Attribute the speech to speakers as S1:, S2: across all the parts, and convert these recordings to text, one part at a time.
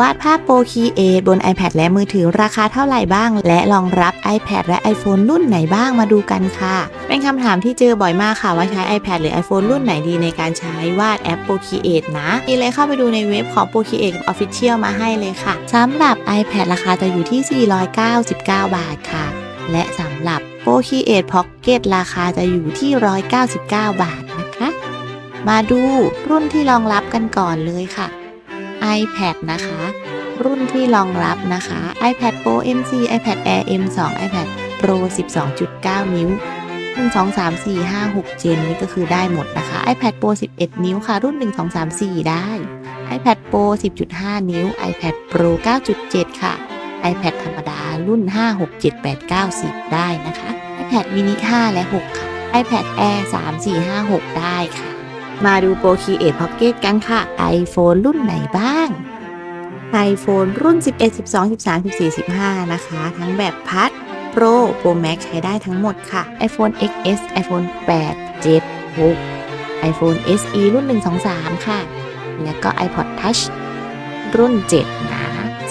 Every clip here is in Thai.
S1: วาดภาพโปรคีเอบน iPad และมือถือราคาเท่าไหร่บ้าง และรองรับ iPad และ iPhone รุ่นไหนบ้างมาดูกันค่ะ เป็นคำถามที่เจอบ่อยมากค่ะว่าใช้ iPad หรือ iPhone รุ่นไหนดีในการใช้วาดแอป Procreate นะนี่เลยเข้าไปดูในเว็บของ Procreate Official มาให้เลยค่ะสำหรับ iPad ราคาจะอยู่ที่ 499 บาทค่ะ และสำหรับ Procreate Pocket ราคาจะอยู่ที่ 199 บาทนะคะ มาดูรุ่นที่รองรับกันก่อนเลยค่ะ iPad นะคะ รุ่นที่รองรับนะคะ iPad Pro MC iPad Air M2 iPad Pro 12.9 นิ้ว1 2 3 4 5 6 เจนนี่ก็คือได้หมดนะคะ iPad Pro 11 นิ้วค่ะ รุ่น 1 2 3 4 ได้ iPad Pro 10.5 นิ้ว iPad Pro 9.7 ค่ะ iPad ธรรมดารุ่น 5 6 7 8 9 10 ได้นะคะ iPad mini 5 และ 6 ค่ะ iPad Air 3 4 5 6 ได้ค่ะ มาดูโปรคีเอทพ็อกเก็ตกันค่ะ iPhone รุ่นไหนบ้าง iPhone รุ่น 11 12 13 14 15 นะคะ ทั้งแบบพัด Pro Pro Max ใช้ได้ทั้งหมดค่ะ iPhone XS iPhone 8 7 6 iPhone SE รุ่น 1 2 3 ค่ะ แล้วก็ iPod Touch รุ่น 7 นะ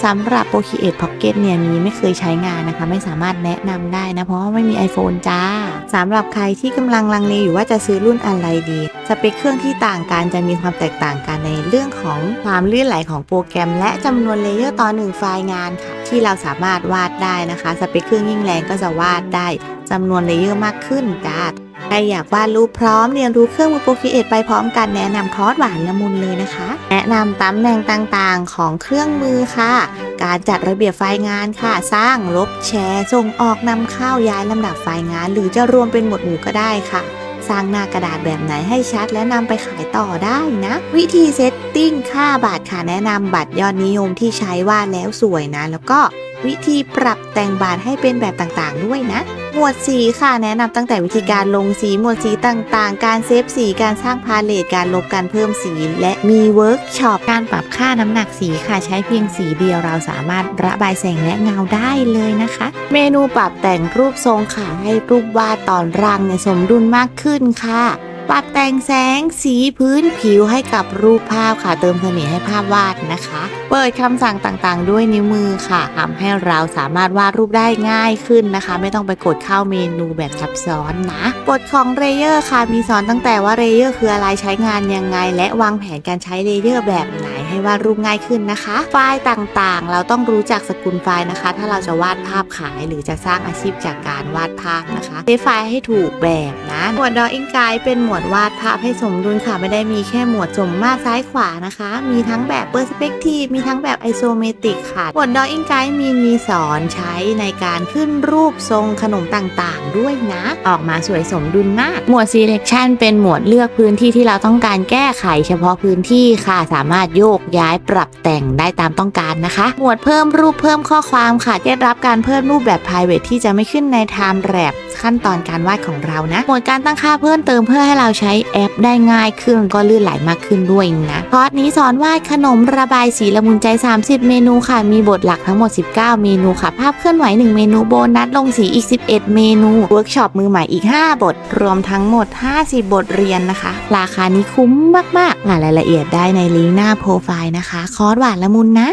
S1: สำหรับ Pro Create Pocket เนี่ยมีไม่เคยใช้งานนะคะ ไม่สามารถแนะนำได้นะ เพราะว่าไม่มี iPhone จ้าสำหรับใครที่กำลังลังเลอยู่ว่าจะซื้อรุ่นอะไรดี สเปคเครื่องที่ต่างกันจะมีความแตกต่างกันในเรื่องของความลื่นไหลของโปรแกรม และจำนวนเลเยอร์ต่อหนึ่งไฟล์งานค่ะ ที่เราสามารถวาดได้นะคะ สเปคเครื่องยิ่งแรงก็จะวาดได้จำนวนเลเยอร์มากขึ้นจ้า รอยากวาดรูปพร้อมเรียนรู้เครื่องมือโปรคีเอทไปพร้อมกันแนะนำคอร์สหวานละมุนเลยนะคะ แนะนำตำแหน่งต่างๆของเครื่องมือค่ะ การจัดระเบียบไฟล์งานค่ะ สร้างลบแชร์ส่งออกนำเข้าย้ายลำดับไฟล์งาน หรือจะรวมเป็นหมวดหมู่ก็ได้ค่ะสร้างหน้ากระดาษแบบไหนให้ชัดและนำไปขายต่อได้นะ วิธีเซตติ้งค่าบัตรค่ะแนะนำบัตรยอดนิยมที่ใช้วาดแล้วสวยนะ แล้วก็ วิธีปรับแต่งบัตให้เป็นแบบต่างๆ ด้วยนะ หมวดสีค่ะแนะนำตั้งแต่วิธีการลงสีหมวดสีต่างๆ การเซฟสีการสร้างพาเลตการลบการเพิ่มสี และมีเวิร์กช็อปการปรับค่าน้ำหนักสีค่ะใช้เพียงสีเดียวเราสามารถระบายแสงและเงาได้เลยนะคะ เมนูปรับแต่งรูปทรงค่ะให้รูปวาดตอนร่างเนี่ยสมดุลมากขึ้นค่ะ ปรับแต่งแสงสีพื้นผิวให้กับรูปภาพค่ะ เติมเสน่ห์ให้ภาพวาดนะคะ เปิดคำสั่งต่างๆ ด้วยนิ้วมือค่ะทำให้เราสามารถวาดรูปได้ง่ายขึ้นนะคะ ไม่ต้องไปกดเข้าเมนูแบบซับซ้อนนะกฎของเลเยอร์ค่ะมีสอนตั้งแต่ว่าเลเยอร์คืออะไรใช้งานยังไง และวางแผนการใช้เลเยอร์แบบไหน ให้วาดรูปง่ายขึ้นนะคะ ไฟล์ต่างๆ เราต้องรู้จักสกุลไฟล์นะคะ ถ้าเราจะวาดภาพขายหรือจะสร้างอาชีพจากการวาดภาพนะคะเซฟไฟล์ให้ถูกแบบนะหมวด Drawing Guide เป็นหมวดวาดภาพให้สมดุลค่ะ ไม่ได้มีแค่หมวดสมมาตรซ้ายขวานะคะ มีทั้งแบบ Perspective มีทั้งแบบ Isometric ค่ะหมวด Drawing Guide มีมีสอนใช้ในการขึ้นรูปทรงขนมต่างๆ ด้วยนะ ออกมาสวยสมดุลมาก หมวด Selection เป็นหมวดเลือกพื้นที่ที่เราต้องการแก้ไขเฉพาะพื้นที่ค่ะ สามารถโยกย้ายปรับแต่งได้ตามต้องการนะคะ หมวดเพิ่มรูปเพิ่มข้อความค่ะได้รับการเพิ่มรูปแบบ private ที่จะไม่ขึ้นใน time wrap ขั้นตอนการวาดของเรานะหมวดการตั้งค่าเพิ่มเติมเพื่อให้เราใช้แอปได้ง่ายขึ้นก็ลื่นไหลมากขึ้นด้วยนะคอร์สนี้สอนวาดขนมระบายสีละมุนใจ 30 เมนูค่ะ มีบทหลักทั้งหมด 19 เมนูค่ะ ภาพเคลื่อนไหว 1 เมนูโบนัสลงสีอีก 11 เมนูเวิร์กช็อปมือใหม่อีก 5 บท รวมทั้งหมด 50 บทเรียนนะคะ ราคานี้คุ้มมากๆอ่านรายละเอียดได้ในลิงก์หน้าโปรไฟล์นะคะ คอร์สหวานละมุนนะ